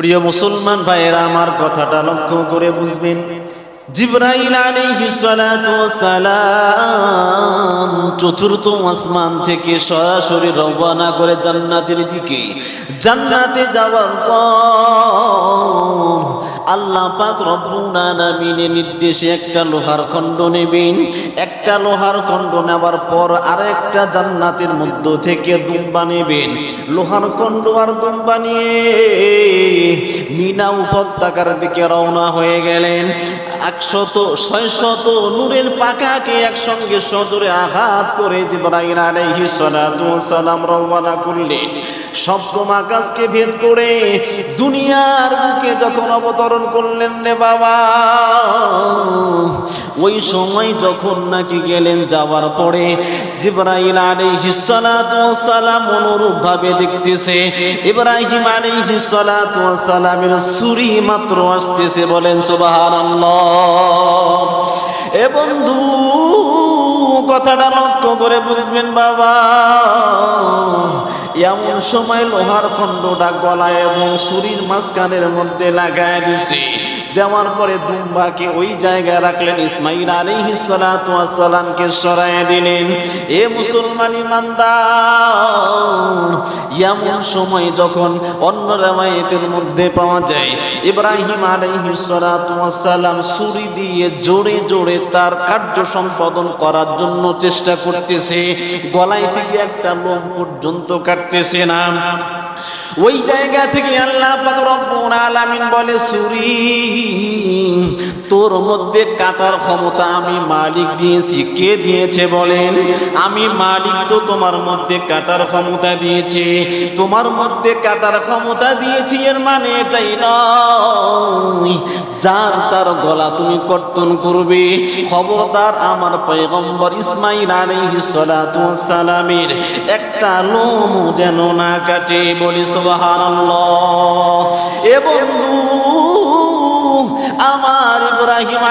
প্রিয় মুসলমান ভাইয়েরা, আমার কথাটা লক্ষ্য করে বুঝবেন। জিব্রাইল সালাম চতুর্থ আসমান থেকে সরাসরি রওনা করে জান্নাতের দিকে। জান্নাতে যাওয়ার পর আল্লাহ পাক রব্বুল আলামিনের নির্দেশে একটা লোহার খণ্ড নেবেন। একটা লোহার খণ্ড নেওয়ার পর আরেকটা জান্নাতের মধ্য থেকে দুম্বা নেবেন। লোহার খণ্ড আর দুম্বা নিয়ে মিনা উপত্যকার দিকে রওনা হয়ে গেলেন। একশত, ছয়শত নূরের পাকাকে একসঙ্গে সজোরে আঘাত করে জিব্রাইল আলাইহিস সালাতু সালাম রওনা করলেন। সপ্তম আকাশকে ভেদ করে দুনিয়ার বুকে যখন অবতরণ করলেন রে বাবা। ওই সময় যখন নাকি গেলেন যাওয়ার পরে জিব্রাইল অনুরূপ ভাবে দেখতেছে, ইব্রাহিম আলাইহিস সালাতু ওয়াস সালামের সূরি মাত্র আসতেছে বলেন সুবহানাল্লাহ। এ বন্ধু, কথাটা লক্ষ্য করে বুঝবেন বাবা। এমন সময় লোহার খণ্ডটা গলায় এবং শরীর মাঝখানের মধ্যে লাগায় দিছে। দেওয়ার পরে দুম্বাকে ওই জায়গায় রাখলেন ইসমাইল ওয়াস সালামকে সরায় দিলেন। এ মুসলমান এমন সময় যখন অন্য রামায়েতের মধ্যে পাওয়া যায়, ইব্রাহিম আলাইহিস সালাতু ওয়াস সালাম ছুরি দিয়ে জোরে জোরে তার কার্য সম্পাদন করার জন্য চেষ্টা করতেছে। গলায় থেকে একটা লোম পর্যন্ত কাটতেছে না। ওই জায়গা থেকে আল্লাহ আলামিন বলে সুরি তোর মধ্যে কাটার ক্ষমতা আমি মালিক দিয়েছি। কে দিয়েছে বলেন? আমি মালিক তো তোমার মধ্যে কাটার ক্ষমতা দিয়েছি। তোমার মধ্যে কাটার ক্ষমতা দিয়েছি এর মানে এটাই নয়। যার তার গলা তুমি কর্তন করবে। খবরদার আমার পয়গম্বর ইসমাইল সালামের একটা লোম যেন না কাটে বলি সুবহানাল্লাহ। এ বন্ধু আমার ইব্রাহিম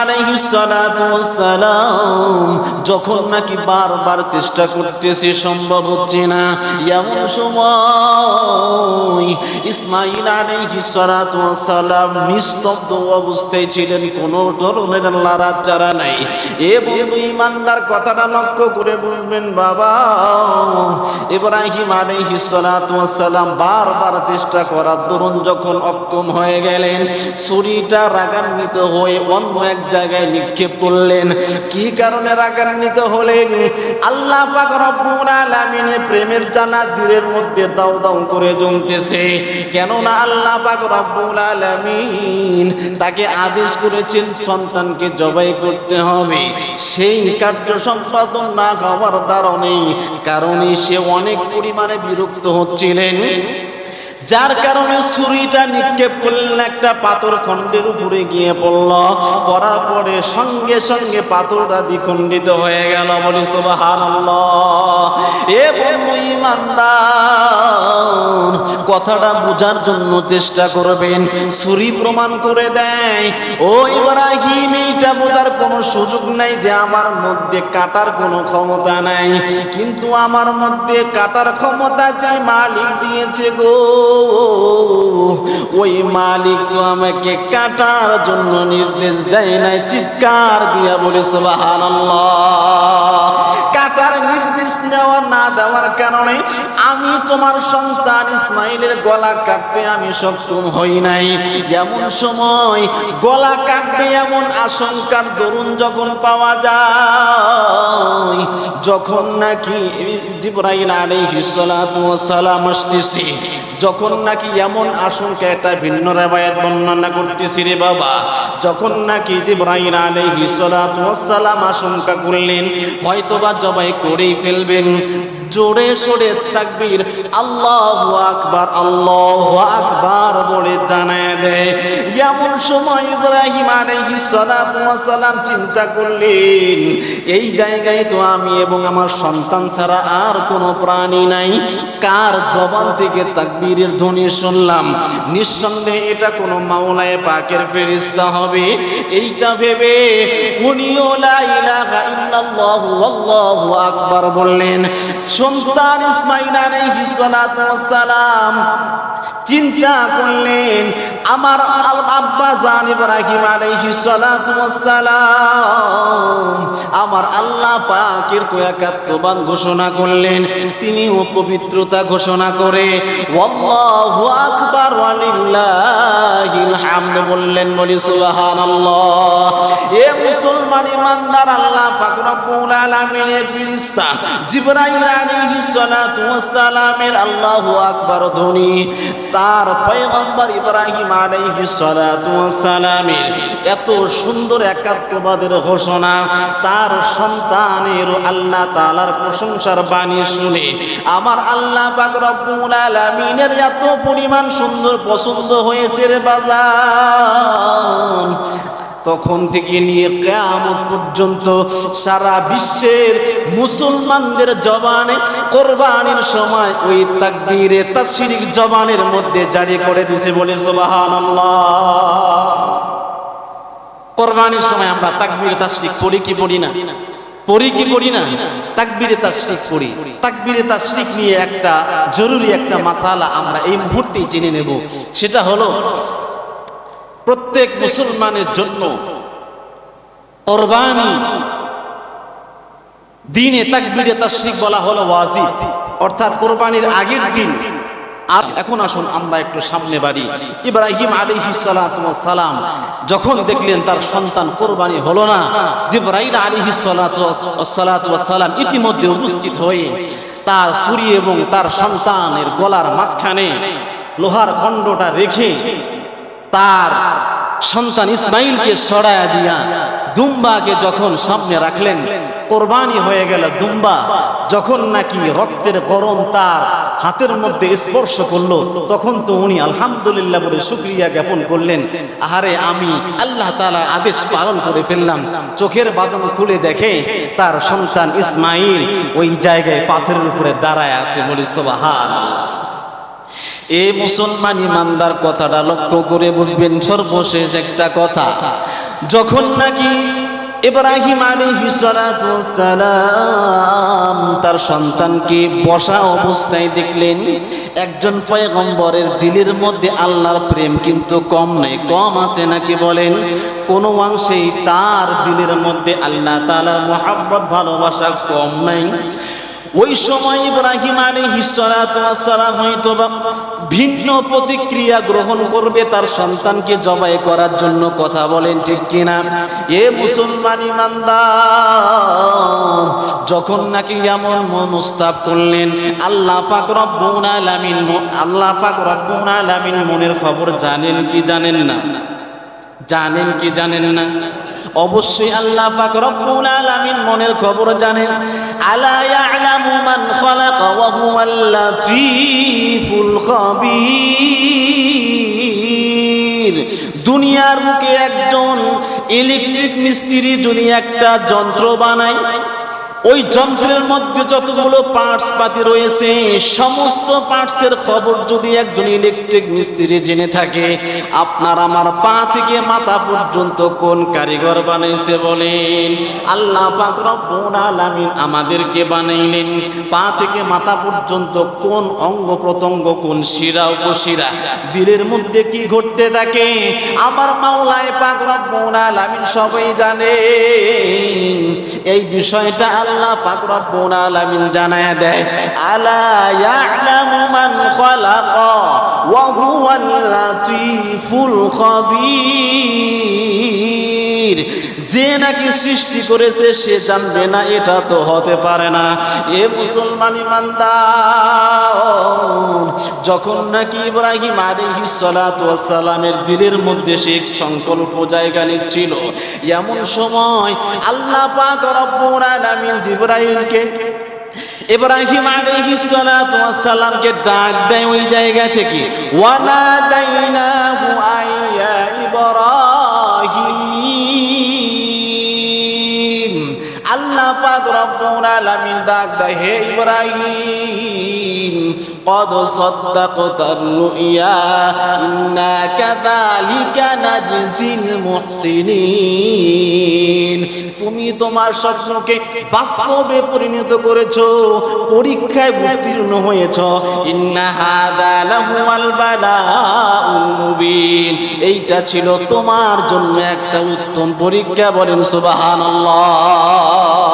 সালাম যখন নাকি বারবার চেষ্টা করতেছে, সম্ভব হচ্ছে না। এমন সময় ইসমাইল সালাম নিস্তব্ধ অবস্থায় ছিলেন, কোনো ধরনের লারা লড়াচাড়া নাই। এ বন্ধু ইমানদার কথাটা লক্ষ্য করে বুঝবেন, বাবা, ইব্রাহিম সালাম বারবার চেষ্টা করার দরুন যখন অক্ষম হয়ে গেলেন, ছুরিটা রাগান্বিত হয়ে অন্য এক জায়গায় নিক্ষেপ করলেন। কি কারণে রাগান্বিত হলেন? আল্লাহ প্রেমের জানা দিলের মধ্যে দাও দাও করে জমতেছে। কেননা আল্লাহ তাকে আদেশ করেছেন সন্তানকে জবাই করতে হবে। সেই কার্য সম্পাদন না হওয়ার কারণেই কারণে সে অনেক পরিমাণে বিরক্ত হচ্ছিলেন। যার কারণে ছুরিটা নিক্ষেপ করলেন একটা পাথর খণ্ডের উপরে গিয়ে পড়ল। পড়ার পরে সঙ্গে সঙ্গে পাথরটা দ্বিখণ্ডিত হয়ে গেল। বলি সুবহানাল্লাহ। এ বন্ধু ইমানদার কথাটা বোঝার জন্য চেষ্টা করবেন। ছুরি প্রমাণ করে দেয়। ও ইব্রাহিম, এইটা বোঝার কোনো সুযোগ নাই যে আমার মধ্যে কাটার কোনো ক্ষমতা নাই। কিন্তু আমার মধ্যে কাটার ক্ষমতা যে মালিক দিয়েছে গো। ওই মালিক তো আমাকে কাটার জন্য নির্দেশ দেয় নাই, চিৎকার দিয়া বলে, সুবহানাল্লাহ। কাটার নির্দেশ দেওয়া না দেওয়ার কারণে আমি তোমার সন্তান ইসমাইলের গলা কাটতে আমি সক্ষম হই নাই। এমন সময় গলা কাটবে এমন আশঙ্কার দরুন যখন পাওয়া যায়, যখন নাকি জিব্রাইল আলাইহিস সালাতু ওয়াস সালাম আসতেছে, যখন নাকি এমন আশঙ্কা একটা ভিন্ন রেবায়াত বর্ণনা করতেছি রে বাবা, যখন নাকি জিব্রাইল আলাইহিস সালাতু ওয়াস সালাম আশঙ্কা করলেন, হয়তোবা জবাই করেই ফেলবেন। জোরে সোরে তাকবীর, আল্লাহু আকবার আল্লাহু আকবার বলে জানায় দেয়। এমন সময় ইব্রাহিম আলাইহিস সালাম চিন্তা করলেন, এই জায়গায় তো আমি এবং আমার সন্তান ছাড়া আর কোনো প্রাণী নাই। কার জবান থেকে তাকবীরের ধ্বনি শুনলাম? নিঃসন্দেহে এটা কোনো মাওলায়ে পাকের ফেরেশতা হবে। এইটা ভেবে উনিও লা ইলাহা ইল্লাল্লাহু আল্লাহু আকবার বললেন সন্তান ইসমাইল আলাইহিস সালাম চিন্তা করলেন, আমার আব্বা জান ইব্রাহিম আলাইহিস সালাতু আমার আল্লাহ পাকের তো একাত্মবান ঘোষণা করলেন। তিনিও পবিত্রতা ঘোষণা করে আল্লাহু আকবার, ওয়ালিল্লাহিল হামদ। বললেন, বলি, সুবহানাল্লাহ। এ মুসলমান ইমানদার, আল্লাহ পাক রব্বুল আলামিনের ফেরেশতা জিবরাইল আলাইহিস সালাতু ওয়াস সালামের আল্লাহু আকবার ধ্বনি, তার পয়গম্বর ইব্রাহিম সালামের এত সুন্দর একাত্মবাদের ঘোষণা, তার সন্তানের আল্লাহ তাআলার প্রশংসার বাণী শুনে আমার আল্লাহ পাক রব্বুল আলামিনের এত পরিমাণ সুন্দর পছন্দ হয়েছে রে বাজান। তখন থেকে নিয়ে কেয়ামত পর্যন্ত সারা বিশ্বের মুসলমানদের জবানে কোরবানির সময় ওই তাকবীরে তাশরিক জবানের মধ্যে জারি করে দিছে বলে সুবহানাল্লাহ। কোরবানির সময় আমরা তাকবীরে তাশরিক পড়ি কি পড়ি না? পড়ি কি পড়ি না? তাকবীরে তাশরিক পড়ি। তাকবীরে তাশরিক নিয়ে একটা জরুরি একটা মাসালা আমরা এই মুহূর্তেই জেনে নেব। সেটা হলো প্রত্যেক মুসলমানের জন্য কোরবানি দিনে তাকবীরে তাশরিক বলা হলো ওয়াজিব। অর্থাৎ কোরবানির আগের দিন আর এখন আসুন আমরা একটু সামনে বাড়ি। ইব্রাহিম ওয়াস সালাম যখন দেখলেন তার সন্তান কোরবানি হলো না সালাতু ওয়াস সালাম ইতিমধ্যে উপস্থিত হয়ে তার সুরি এবং তার সন্তানের গলার মাঝখানে লোহার খণ্ডটা রেখে তার সন্তান ইসমাইলকে সরায়া দিয়া দুম্বাকে যখন সামনে রাখলেন, কোরবানি হয়ে গেল দুম্বা। যখন নাকি রক্তের গরম তার হাতের মধ্যে স্পর্শ করল, তখন তো উনি আলহামদুলিল্লাহ বলে শুক্রিয়া জ্ঞাপন করলেন। আহারে, আমি আল্লাহ তাআলার আদেশ পালন করে ফেললাম। চোখের বাদন খুলে দেখে তার সন্তান ইসমাইল ওই জায়গায় পাথরের উপরে দাঁড়ায় আছে বলি সোবাহান এ মুসলমান ইমানদার কথাটা লক্ষ্য করে বুঝবেন সর্বশেষ একটা কথা। যখন নাকি ইব্রাহিম তার সন্তানকে বসা অবস্থায় দেখলেন, একজন পয়গম্বরের দিলের মধ্যে আল্লাহর প্রেম কিন্তু কম নেই কম আছে নাকি বলেন? কোন অংশেই তার দিলের মধ্যে আল্লাহ তাআলার মহাব্বত, ভালোবাসা কম নাই। ওই সময় ইব্রাহিম আলাইহিস সালাতু ওয়াস সালাম হয়তো বা ভিন্ন প্রতিক্রিয়া গ্রহণ করবে তার সন্তানকে জবাই করার জন্য কথা বলেন ঠিক কিনা? এ মুসলমান ইমানদার, যখন নাকি এমন মনস্তাব করলেন, আল্লাহ পাক রব্বুল আলামিন আল্লাহ পাক রব্বুল আলামিন মনের খবর জানেন কি জানেন না? জানেন কি জানেন না? অবশ্যই আল্লাহ পাক রব্বুল আলামিন মনের খবর জানেন, আলা ইয়ালামু মান খালাকা ওয়া হুয়াল লাতীফুল খাবীর। দুনিয়ার বুকে একজন ইলেকট্রিক মিস্ত্রি যদি একটা যন্ত্র বানায় ওই যন্ত্রের মধ্যে যতগুলো পার্টস পাতি রয়েছে, সমস্ত পার্টসের খবর যদি একজন ইলেকট্রিক মিস্ত্রি জেনে থাকে, আপনার আমার পা থেকে মাথা পর্যন্ত কোন কারিগর বানাইছে বলেন। আল্লাহ পাক রব্বুল আলামিন আমাদেরকে বানাইলেন। পা থেকে মাথা পর্যন্ত কোন অঙ্গ প্রত্যঙ্গ, কোন শিরা, উপশিরা, দিলের মধ্যে কি ঘটতে থাকে? আমার মাওলায় পাক রব্বুল আলামিন সবাই জানে এই বিষয়টা আল্লাহ পাক রব্বুল আলামিন জানায় দেয় আলা ইয়ালামু মান খালাকা ওয়া হুয়াল লাতীফুল খাবীর। যে নাকি সৃষ্টি করেছে সে জানবে না, এটা তো হতে পারে না। এ মুসলমান ইমানদার, যখন নাকি ইব্রাহিম আলাইহিস সালাতু ওয়াস সালামের দিলের মধ্যে সে সংকল্প জায়গা নিচ্ছিল, এমন সময় আল্লাহ জিবরাইলকে ইব্রাহিম আলাইহিস সালাতু সালামকে ডাক দেয় ওই জায়গা থেকে। ওয়ানাদাইনাহু রব্বুল আলামিন ডাক দেয় হে ইব্রাহিম قد صدقت الرؤيا إنا كذلك نجزي المحسنين তুমি তোমার স্বপ্নকে বাস্তবে পরিণত করেছো পরীক্ষায় উত্তীর্ণ হয়েছো ইন্না হাদা লাহুয়াল বালাউল মুবিন এইটা ছিল তোমার জন্য একটা উত্তম পরীক্ষা বলেন সুবহানাল্লাহ আল্লাহ পাক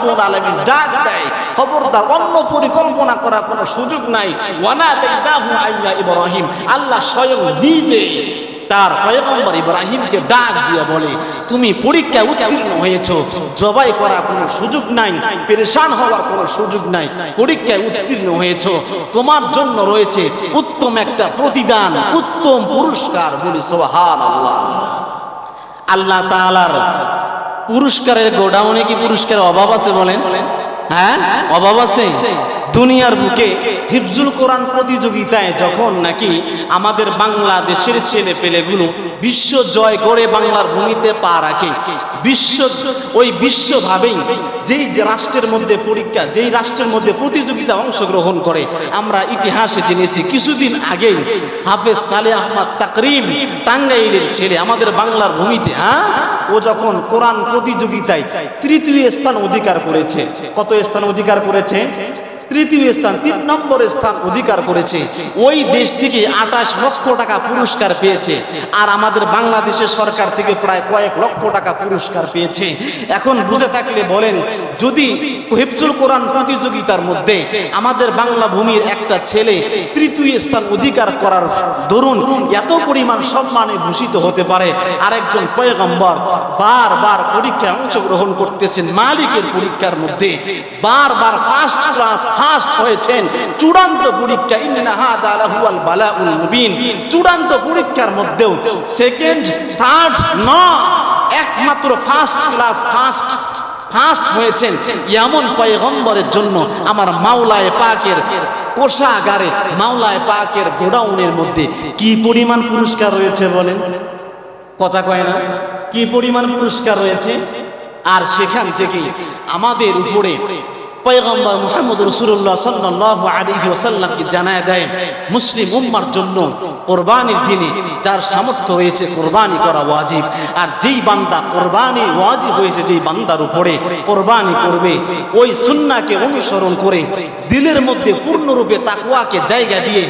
রব্বুল আলামিন ডাক দেয়। খবরদার, অন্য পরিকল্পনা করার কোনো সুযোগ নাই। ওয়ানা দাইদাহু আইয়া ইব্রাহিম। আল্লাহ স্বয়ং নিজে তার পয়গম্বর ইব্রাহিমকে ডাক দিয়ে বলে, তুমি পরীক্ষায় উত্তীর্ণ হয়েছো। জবাই করার কোনো সুযোগ নাই। পেরেশান হওয়ার কোনো সুযোগ নাই। পরীক্ষায় উত্তীর্ণ হয়েছো। তোমার জন্য রয়েছে উত্তম একটা প্রতিদান, উত্তম পুরস্কার। বলি সোহান আল্লাহ আল্লাহ তাআলার পুরস্কারের গোডাউনে কি পুরস্কারের অভাব আছে বলেন? হ্যাঁ? অভাব আছে? দুনিয়ার বুকে হিফজুল কোরআন প্রতিযোগিতায় যখন নাকি আমাদের বাংলাদেশের ছেলে পেলেগুলো বিশ্ব জয় করে বাংলার ভূমিতে পা রাখে, বিশ্ব, ওই বিশ্বভাবেই যেই যে রাষ্ট্রের মধ্যে পরীক্ষা, যেই রাষ্ট্রের মধ্যে প্রতিযোগিতা অংশগ্রহণ করে, আমরা ইতিহাসে জেনেছি কিছুদিন আগেই হাফেজ সালে আহমদ তাকরিম টাঙ্গাইলের ছেলে আমাদের বাংলার ভূমিতে হ্যাঁ? ও যখন কোরআন প্রতিযোগিতায় তৃতীয় স্থান অধিকার করেছে, কত স্থান অধিকার করেছে? তৃতীয় স্থান, তিন নম্বর স্থান অধিকার করেছে। ওই দেশ থেকে আঠাশ লক্ষ টাকা পুরস্কার পেয়েছে। আর আমাদের বাংলাদেশের সরকার থেকে প্রায় কয়েক লক্ষ টাকা পুরস্কার পেয়েছে। এখন বুঝে থাকলে বলেন, যদি হেফজুল কোরআন প্রতিযোগিতার মধ্যে আমাদের বাংলা ভূমির একটা ছেলে তৃতীয় স্থান অধিকার করার দরুন এত পরিমাণ সম্মানে ভূষিত হতে পারে, আরেকজন পয়গম্বর বারবার পরীক্ষায় অংশগ্রহণ করতেছেন, মালিকের পরীক্ষার মধ্যে বারবার ফার্স্ট ক্লাস ফার্স্ট হয়েছেন। চূড়ান্ত পরীক্ষা বালাউল মুবিন। চূড়ান্ত পরীক্ষার মধ্যেও সেকেন্ড থার্ড ন একমাত্র ফার্স্ট ক্লাস ফার্স্ট ফার্স্ট হয়েছেন। এমন পয়গম্বরের জন্য আমার মাওলায় পাকের কোষাগারে, মাওলায় পাকের গোডাউনের মধ্যে কি পরিমাণ পুরস্কার রয়েছে বলেন? কথা কয় না। কি পরিমাণ পুরস্কার রয়েছে? আর সেখান থেকে আমাদের উপরে পয়গম্বর মুহাম্মদ রসুল্লাহ সাল্লাল্লাহু আলাইহি ওয়াসাল্লামকে জানায় দেয়, মুসলিম উম্মার জন্য কোরবানির দিনে যার সামর্থ্য রয়েছে কোরবানি করা ওয়াজিব। আর যেই বান্দা কোরবানি ওয়াজিব হয়েছে যেই বান্দার উপরে কোরবানি করবে, ওই সুন্নাকে অনুসরণ করে দিলের মধ্যে পূর্ণরূপে তাকুয়াকে জায়গা দিয়ে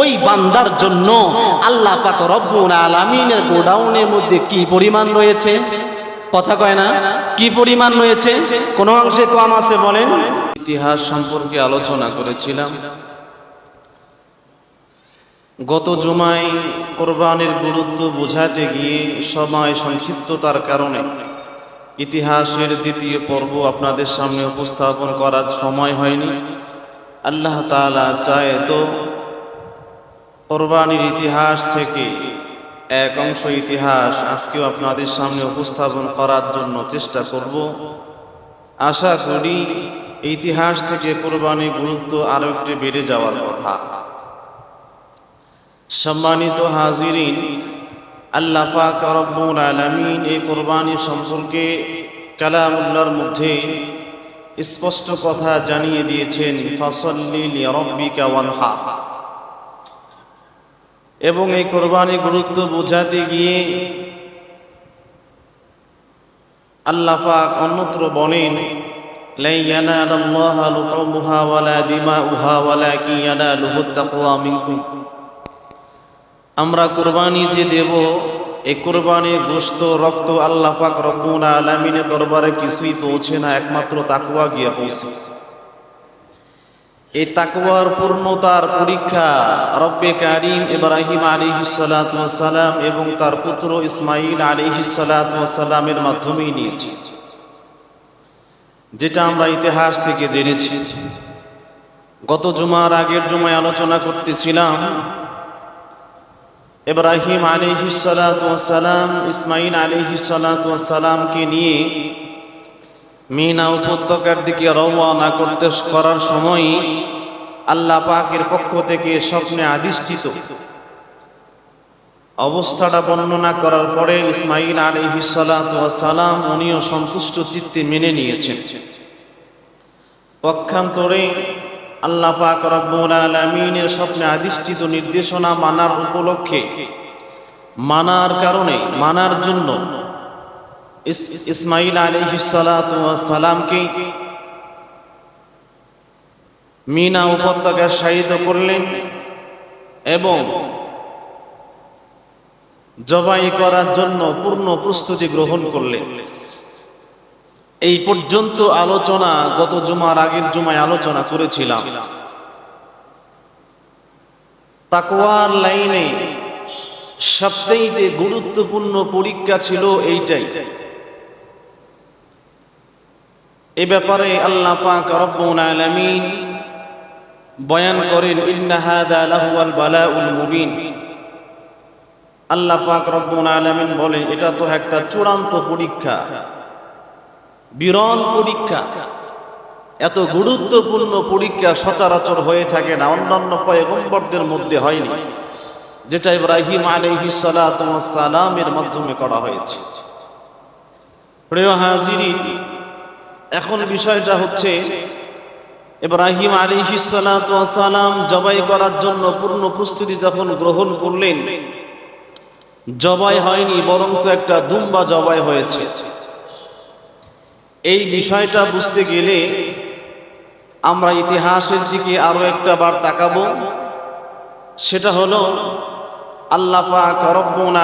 ওই বান্দার জন্য আল্লাহ পাক রব্বুল আলামিনের গোডাউনের মধ্যে কি পরিমাণ রয়েছে? কথা কয় না? কি পরিমাণ রয়েছে? কোন অংশে কম আছে বলেন। ইতিহাস সম্পর্কে আলোচনা করেছিলাম। গত জুমায় কোরবানির গুরুত্ব বোঝাতে গিয়ে সময় সংক্ষিপ্ততার কারণে ইতিহাসের দ্বিতীয় পর্ব আপনাদের সামনে উপস্থাপন করার সময় হয়নি। আল্লাহ তাআলা চায় তো কোরবানির ইতিহাস থেকে এক অংশ ইতিহাস আজকেও আপনাদের সামনে উপস্থাপন করার জন্য চেষ্টা করব। আশা করি ইতিহাস থেকে কোরবানির গুরুত্ব আরও একটু বেড়ে যাওয়ার কথা। সম্মানিত হাজিরিন, আল্লাহ পাক রব্বুল আলামিন এই কোরবানি সম্পর্কে কালামুল্লার মধ্যে স্পষ্ট কথা জানিয়ে দিয়েছেন, ফসল্লি লিরাব্বিকা ওয়ানহার এবং এই কোরবানি গুরুত্ব বোঝাতে গিয়ে আল্লাহ পাক অন্যত্র মিনকুম। আমরা কোরবানি যে দেব এই কোরবানির গোশত, রক্ত আল্লাহ পাক রব্বুল আলামিনের দরবারে কিছুই পৌঁছে না, একমাত্র তাকুয়া গিয়া পৌঁছে। এই তাকওয়ার পূর্ণতার পরীক্ষা রব্বে কারিম ইব্রাহিম সালাম এবং তার পুত্র ইসমাইল সালামের মাধ্যমেই নিয়েছি। যেটা আমরা ইতিহাস থেকে জেনেছি। গত জুমার আগের জুমায় আলোচনা করতেছিলাম, ইব্রাহিম সালাম ইসমাইল সালামকে নিয়ে মিনা উপত্যকার দিকে রওনা করতে করার সময় আল্লাহ পাকের পক্ষ থেকে স্বপ্নে আদিষ্ঠিত। অবস্থাটা বর্ণনা করার পরে ইসমাইল সালাম উনিও সন্তুষ্ট চিত্তে মেনে নিয়েছেন। পক্ষান্তরে আল্লাহ পাক রব্বুল আলামিনের স্বপ্নে আদিষ্ঠিত নির্দেশনা মানার উপলক্ষে, মানার কারণে, মানার জন্য ইসমাইল আলী সালামকে মিনা উপত্যকায় শায়িত করলেন এবং জবাই করার জন্য পূর্ণ প্রস্তুতি গ্রহণ করলেন। এই পর্যন্ত আলোচনা, গত জুমার আগের জুমায় আলোচনা করেছিলাম। তাকওয়ার লাইনে সবচাইতে গুরুত্বপূর্ণ পরীক্ষা ছিল এইটাই। এ ব্যাপারে আল্লাহ পাক রব্বুল আলামিন বয়ান করেন, ইন্না হাযা লাহুয়াল বালাউল মুবিন। আল্লাহ পাক রব্বুল আলামিন বলেন, এটা তো একটা চূড়ান্ত পরীক্ষা, বিরল পরীক্ষা। এত গুরুত্বপূর্ণ পরীক্ষা সচরাচর হয়ে থাকে না, অন্যান্য পয়গম্বরদের মধ্যে হয়নি, যেটা ইব্রাহিম আলাইহি সালামের মাধ্যমে করা হয়েছে। প্রিয় হাজিরি এখন বিষয়টা হচ্ছে, ইব্রাহিম আলাইহি সালাম জবাই করার জন্য পূর্ণ প্রস্তুতি যখন গ্রহণ করলেন, জবাই হয়নি বরং একটা দুম্বা জবাই হয়েছে। এই বিষয়টা বুঝতে গেলে আমরা ইতিহাসের দিকে আরও একটা বার তাকাবো। সেটা হলো আল্লাহ পাক রব্বুল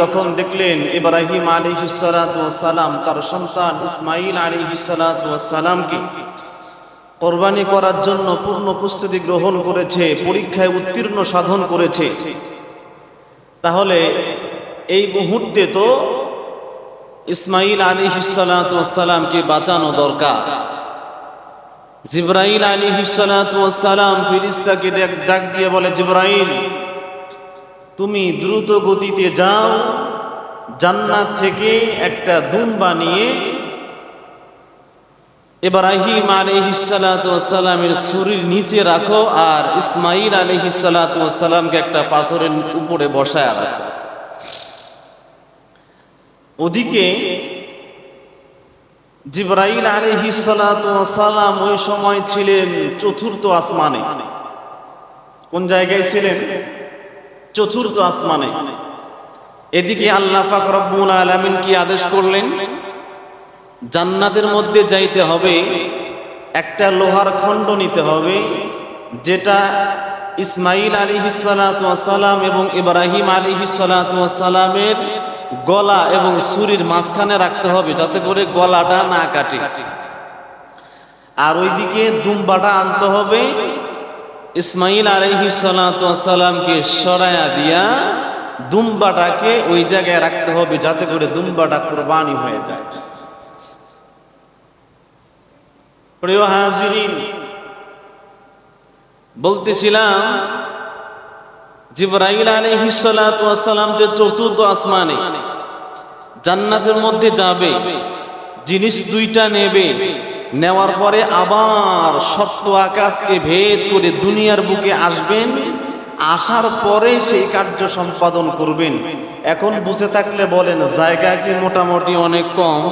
যখন দেখলেন ইব্রাহিম আলাইহিস সালাতু সালাম, তার সন্তান ইসমাঈল আলাইহিস সালাতু সালামকে কোরবানি করার জন্য পূর্ণ প্রস্তুতি গ্রহণ করেছে, পরীক্ষায় উত্তীর্ণ সাধন করেছে। তাহলে এই মুহূর্তে তো ইসমাইল আলী সালামকে বাঁচানো দরকার। জিব্রাইল আলী সালাম ফিরিস্তাকে ডাক দিয়ে বলে, জিব্রাইল তুমি দ্রুত গতিতে যাও, জান্নাত থেকে একটা দুম বানিয়ে ইব্রাহিম আলহিসালামের শরীর নিচে রাখো আর ইসমাইল আলহিসালামকে একটা পাথরের উপরে বসায় রাখো। ওদিকে জিব্রাইল আলহি সালাম ওই সময় ছিলেন চতুর্থ আসমানে। কোন জায়গায় ছিলেন? চতুর্থ আসমানে। এদিকে আল্লাহ পাক রব্বুল আলামিন কি আদেশ করলেন? জান্নাতের মধ্যে যাইতে হবে, একটা লোহার খণ্ড নিতে হবে, যেটা ইসমাইল আলী সালাম এবং ইব্রাহিম আলী সালামের গলা এবং ছুরির মাঝখানে রাখতে হবে, যাতে করে গলাটা না কাটে। আর ওইদিকে দুম্বাটা আনতে হবে ইসমাইল আলহি সালামকে সরায়া দিয়া দুম্বাটাকে ওই জায়গায় রাখতে হবে যাতে করে দুম্বাটা কোরবানি হয়ে যায়। প্রিয় হাজিরিন, বলতেছিলাম, জিব্রাইল আলাইহি সালাতু ওয়াসসালাম যে চতুর্থ আসমানে জান্নাতের মধ্যে যাবে, জিনিস দুইটা নেবে। নেওয়ার পরে আবার সপ্ত আকাশকে ভেদ করে দুনিয়ার বুকে আসবেন, আসার পরে সেই কার্য সম্পাদন করবেন। এখন বুঝে থাকলে বলেন, জায়গা কি মোটামুটি অনেক কম?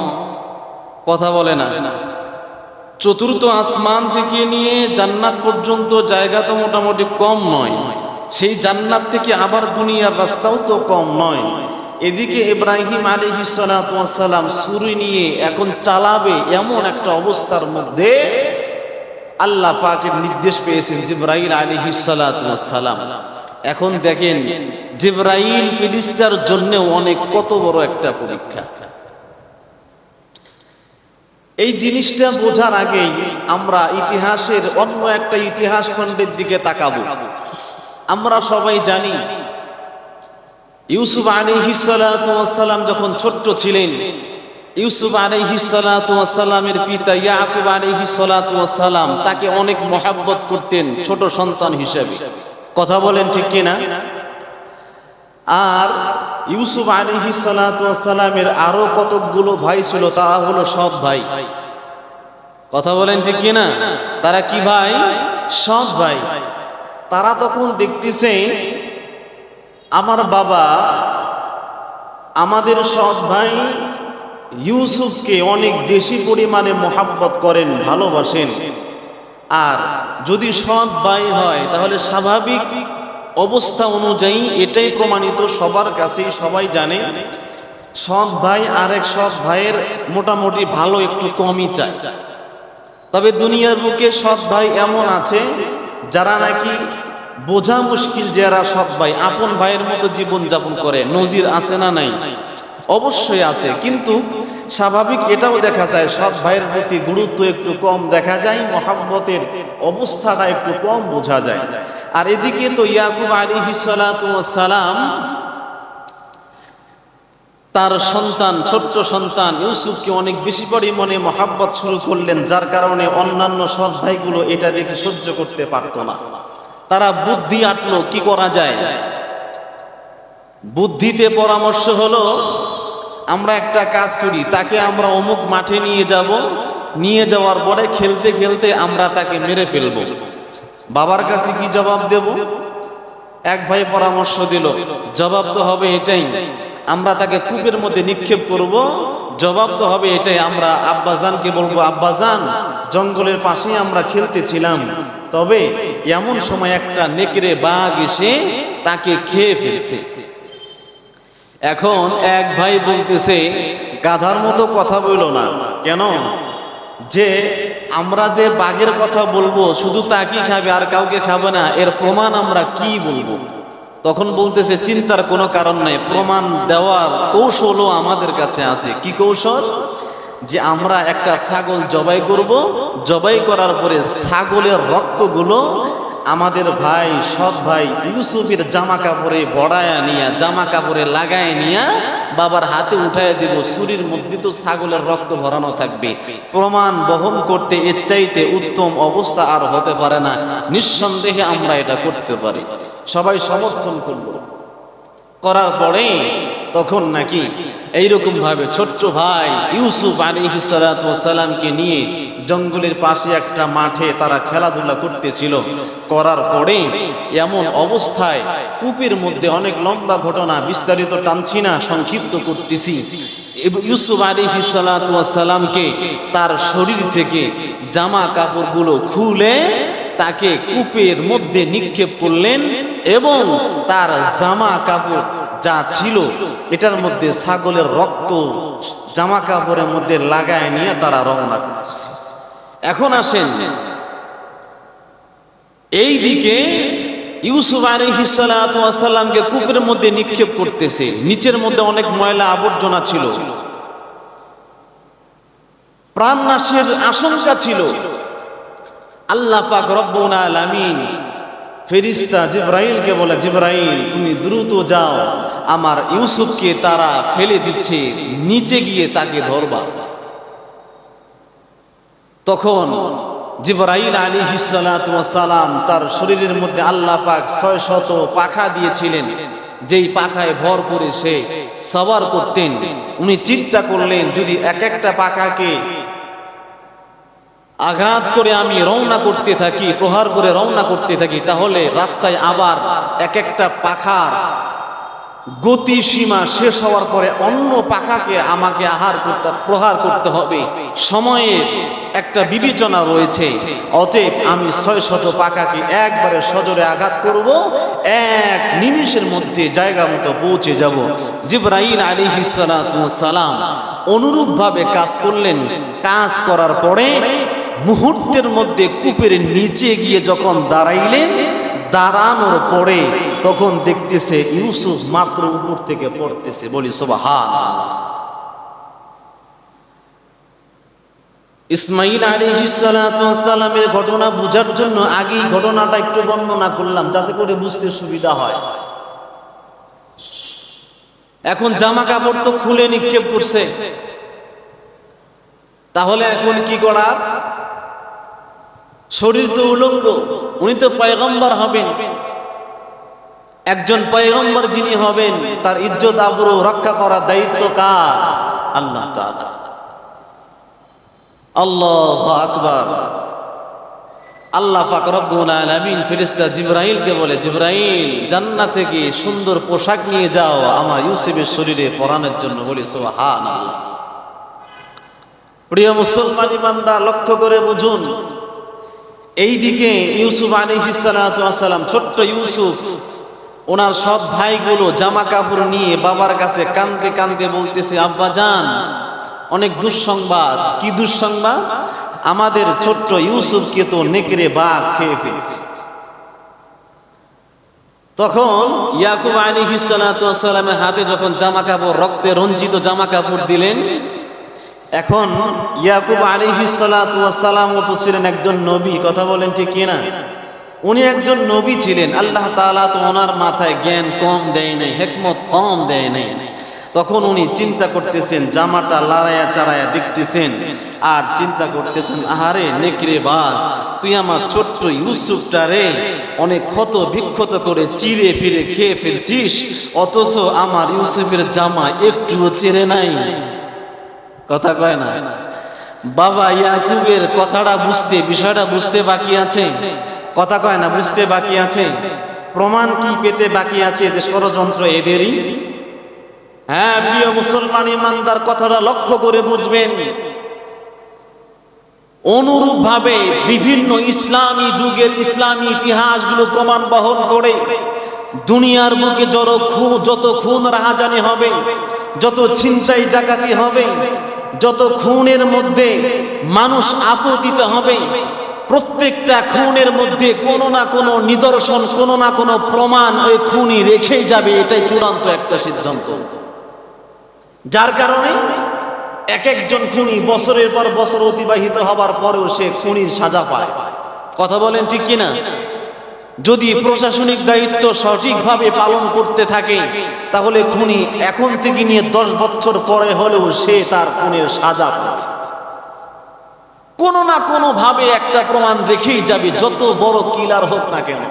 কথা বলে না। চতুর্থ আসমান থেকে নিয়ে জান্নাত পর্যন্ত জায়গা তো মোটামুটি কম নয়। সেই জান্নাত থেকে আবার দুনিয়ার রাস্তাও তো কম নয়। এদিকে ইব্রাহিম আলী সালাম সুরি নিয়ে এখন চালাবে এমন একটা অবস্থার মধ্যে আল্লাহ পাকের নির্দেশ পেয়েছেন জিব্রাইল আলী সালাম। এখন দেখেন জিব্রাইল ফিলিস্তার জন্য অনেক কত বড় একটা পরীক্ষা। এই জিনিসটা বোঝার আগেই আমরা ইতিহাসের অন্য একটা ইতিহাস খণ্ডের দিকে তাকাবো। আমরা সবাই জানি ইউসুফ আলিহিসালাম যখন ছোট্ট ছিলেন, ইউসুফ আলিহিসালামের পিতা ইয়াকুব আলিহিসালাম তাকে অনেক মহাব্বত করতেন ছোট সন্তান হিসেবে। কথা বলেন ঠিক কিনা? আর ইউসুফ আলিহি সালামের আরও কতকগুলো ভাই ছিল তারা হলো সব ভাই। কথা বলেন ঠিক কিনা? তারা কি ভাই? সব ভাই। তারা তখন দেখতেছেন আমার বাবা, আমাদের সৎ ভাই ইউসুফকে অনেক বেশি পরিমাণে মোহাব্বত করেন, ভালোবাসেন। আর যদি সৎ ভাই হয়, তাহলে স্বাভাবিক অবস্থা অনুযায়ী এটাই প্রমাণিত, সবার কাছেই সবাই জানে, সৎ ভাই আর এক সৎ ভাইয়ের মোটামুটি ভালো একটু কমই চায়। তবে দুনিয়ার বুকে সৎ ভাই এমন আছে, যারা নাকি বোঝা মুশকিল যারা সৎ ভাই, আপন ভাইয়ের মতো জীবন যাপন করে। নজির আছে না নাই? অবশ্যই আছে, কিন্তু স্বাভাবিক এটাও দেখা যায়, সৎ ভাইয়ের প্রতি গুরুত্ব একটু কম দেখা যায়, মহাব্বতের অবস্থাটা একটু কম বোঝা যায়। আর এদিকে তো ইয়াকুব আলী সালাম তার সন্তান, ছোট্ট সন্তান ইউসুফকে অনেক বেশি পরিমাণে মহাব্বত শুরু করলেন, যার কারণে অন্যান্য সৎ ভাইগুলো এটা দেখে সহ্য করতে পারতো না। তারা বুদ্ধি আটলো কি করা যায়? বুদ্ধিতে পরামর্শ হলো, আমরা একটা কাজ করি, তাকে আমরা অমুক মাঠে নিয়ে যাব, নিয়ে যাওয়ার পরে খেলতে খেলতে আমরা তাকে মেরে ফেলব। বাবার কাছে কি জবাব দেব? এক ভাই পরামর্শ দিল, জবাব তো হবে এটাই, আমরা তাকে কূপের মধ্যে নিক্ষেপ করব, জবাব তো হবে এটাই, আমরা আব্বাজানকে বলব, আব্বাজান, জঙ্গলের পাশেই আমরা খেলতেছিলাম। তবে এমন সময় একটা নেকড়ে বাঘ এসে তাকে খেয়ে ফেলছে। এখন এক ভাই বলতেছে, গাধার মতো কথা বইল না। কেন? যে, আমরা যে বাঘের কথা বলব, শুধু তাকেই খাবে, আর কাউকে খাবে না, এর প্রমাণ আমরা কি বলব? তখন বলতেছে, চিন্তার কোনো কারণ নাই, প্রমাণ দেওয়ার কৌশলও আমাদের কাছে আছে। কি কৌশল? যে আমরা একটা ছাগল জবাই করব, জবাই করার পরে ছাগলের রক্তগুলো আমাদের ভাই, সৎ ভাই ইউসুফের জামা কাপড়ে বড়ায়া নিয়া, জামা কাপড়ে লাগায় নিয়া বাবার হাতে উঠায় দেব সুরির মধ্যে তো ছাগলের রক্ত ভরানো থাকবে। প্রমাণ বহন করতে এর চাইতে উত্তম অবস্থা আর হতে পারে না। নিঃসন্দেহে আমরা এটা করতে পারি। সবাই সমর্থন করব। করার পরে তখন নাকি এইরকম ভাবে ছোট্ট ভাই ইউসুফ আলী সালামকে নিয়ে জঙ্গলের পাশে একটা মাঠে তারা খেলাধুলা করতেছিল। করার পরে এমন অবস্থায় কূপের মধ্যে অনেক লম্বা ঘটনা বিস্তারিত টানছি না, সংক্ষিপ্ত করতেছি। ইউসুফ আলী সালামকে তার শরীর থেকে জামা কাপড়গুলো খুলে তাকে কূপের মধ্যে নিক্ষেপ করলেন এবং তার জামা কাপড় যা ছিল, এটার মধ্যে ছাগলের রক্ত জামা কাপড়ের মধ্যে লাগায় নিয়ে তারা রওনা করতেছে। এখন আসেন, এই দিকে ইউসুফ আলহিসাল্লামকে কূপের মধ্যে নিক্ষেপ করতেছে। নিচের মধ্যে অনেক ময়লা আবর্জনা ছিল। প্রাণ নাশের আশঙ্কা ছিল। আল্লাহ পাক রব্বুল আলামিন ফেরিস্তা জিব্রাইলকে বলে, জিব্রাইল, তুমি দ্রুত যাও। আমার ইউসুফকে তারা ফেলে দিচ্ছে, নিচে গিয়ে তাকে ধরবা। তখন জিব্রাইল আলী সালাম তার শরীরের মধ্যে আল্লাহ পাক ছয় শত পাখা দিয়েছিলেন, যেই পাখায় ভর করে সে সবার করতেন। উনি চিন্তা করলেন, যদি এক একটা পাখাকে আঘাত করে আমি রওনা করতে থাকি, প্রহার করে রওনা করতে থাকি, তাহলে রাস্তায় আবার এক একটা পাখার গতি সীমা শেষ হওয়ার পরে অন্য পাখাকে আমাকে আহার করতে, প্রহার করতে হবে। সময়ের একটা বিবেচনা রয়েছে। অতএব আমি ছয় শত পাখাকে একবারে সজরে আঘাত করব, এক নিমিষের মধ্যে জায়গা মতো পৌঁছে যাব। জিব্রাইল আলী সালাম অনুরূপভাবে কাজ করলেন। কাজ করার পরে মুহূর্তের মধ্যে কূপের নিচে গিয়ে যখন দাঁড়াইলেন, দাঁড়ানোর পরে তখন দেখতেছে ইউসুফ মাত্র উপর থেকে পড়তেছে, বলি সোবাহা ইসমাইল আলী সালামের ঘটনা বোঝার জন্য আগেই ঘটনাটা একটু বর্ণনা করলাম, যাতে করে বুঝতে সুবিধা হয়। এখন জামা কাপড় তো খুলে নিক্ষেপ করছে। তাহলে এখন কি করার? শরীর তো উলঙ্গ, উনি তো পয়গম্বর হবেন। একজন পয়গম্বর যিনি হবেন, তার ইজ্জত আবরু রক্ষা করার দায়িত্ব কার? আল্লাহ আল্লাহ আকবার। আল্লাহ পাক রব্বুল আলামিন ফেরেশতা জিবরাইলকে বলে, জিবরাইল, জান্নাত থেকে সুন্দর পোশাক নিয়ে যাও, আমার ইউসুফের শরীরে পরানোর জন্য বলি, সুবহানাল্লাহ। প্রিয় মুসলমান ইমানদার, লক্ষ্য করে বুঝুন এইদিকে ইউসুফ সালাতু ওয়াসালাম ছোট্ট ইউসুফ, ওনার সব ভাইগুলো জামা কাপড় নিয়ে বাবার কাছে কান্দতে কান্দতে বলতেছে, আব্বা জান, অনেক দুঃসংবাদ। কি দুঃসংবাদ? আমাদের ছোট্ট ইউসুফকে তো নেকড়ে বাঘ খেয়ে ফেলছে। তখন ইয়াকুব আলী সালামের হাতে যখন জামা কাপড়, রক্তে রঞ্জিত জামা কাপড় দিলেন এখন ইয়াকুব আলী সালাম তো ছিলেন একজন নবী, কথা বলেন ঠিক কিনা? উনি একজন নবী ছিলেন, আল্লাহ তালা তো ওনার মাথায় জ্ঞান কম দেয় নাই, হেকমত কম দেয় নাই। তখন উনি চিন্তা করতেছেন, জামাটা লড়াইয়া চাড়াইয়া দেখতেছেন, আর চিন্তা করতেছেন, আহারে নেকড়ে বা তুই আমার ছোট্ট ইউসুফটা রে, অনেক ক্ষত বিক্ষত করে চিড়ে ফিরে খেয়ে ফেলছিস, অথচ আমার ইউসুফের জামা একটুও চেরে নাই। কথা কয় না? বাবা, ইয়াকুবের কথাটা বুঝতে, বিষয়টা বুঝতে বাকি আছে? কথা কয় না, বুঝতে বাকি আছে? প্রমাণ কি পেতে বাকি আছে যে ষড়যন্ত্র এদেরই হ্যাঁ প্রিয় মুসলমান ইমানদার, কথাটা লক্ষ্য করে বুঝবেন। অনুরূপ ভাবে বিভিন্ন ইসলামী যুগের ইসলামী ইতিহাসগুলো প্রমাণ বহন করে দুনিয়ার খুন, যত খুন, রাহাজানি হবে যত ছিনতাই ডাকাতি হবে, যত খুনের মধ্যে মানুষ আপতিত হবে, প্রত্যেকটা খুনের মধ্যে কোনো না কোনো নিদর্শন, কোনো না কোনো প্রমাণ ওই খুনি রেখেই যাবে, এটাই চূড়ান্ত একটা সিদ্ধান্ত। যার কারণে এক একজন খুনি বছরের পর বছর অতিবাহিত হবার পরেও সে খুনির সাজা পায়। কথা বলেন ঠিক কিনা? যদি প্রশাসনিক দায়িত্ব সঠিকভাবে পালন করতে থাকে, তাহলে খুনি এখন থেকে নিয়ে দশ বছর পরে হলেও সে তার খুনের সাজা পাবে। কোনো না কোনো ভাবে একটা প্রমাণ রেখেই যাবে, যত বড় কিলার হোক না কেন।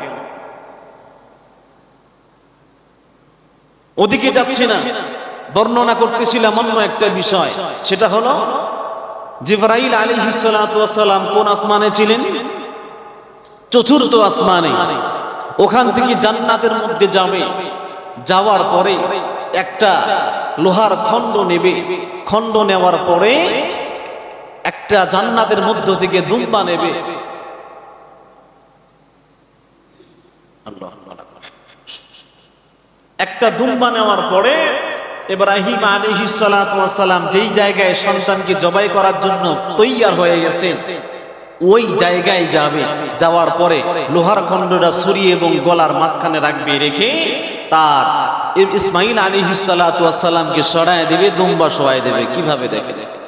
ওদিকে যাচ্ছি না, বর্ণনা করতেছিলাম অন্য একটা বিষয়, সেটা হলো জিব্রাইল আলী সালাম কোন আসমানে ছিলেন? চতুর্থ আসমানে, ওখান থেকে জান্নাতের মধ্যে যাবে। যাওয়ার পরে একটা লোহার খণ্ড নেবে। খণ্ড নেওয়ার পরে একটা জান্নাতের মধ্য থেকে দুম্বা নেবে। একটা দুম্বা নেওয়ার পরে ইব্রাহিম ওয়াস যেই জায়গায় সন্তানকে জবাই করার জন্য তৈয়ার হয়ে গেছে ওই জায়গায় যাবে। যাওয়ার পরে লোহার খণ্ডটা সরিয়ে এবং গলার মাঝখানে রাখবে, রেখে তার ইসমাইল আলী সালাতামকে সরায় দেবে, দুম্বা সরাই দেবে। কীভাবে দেখে দেখে?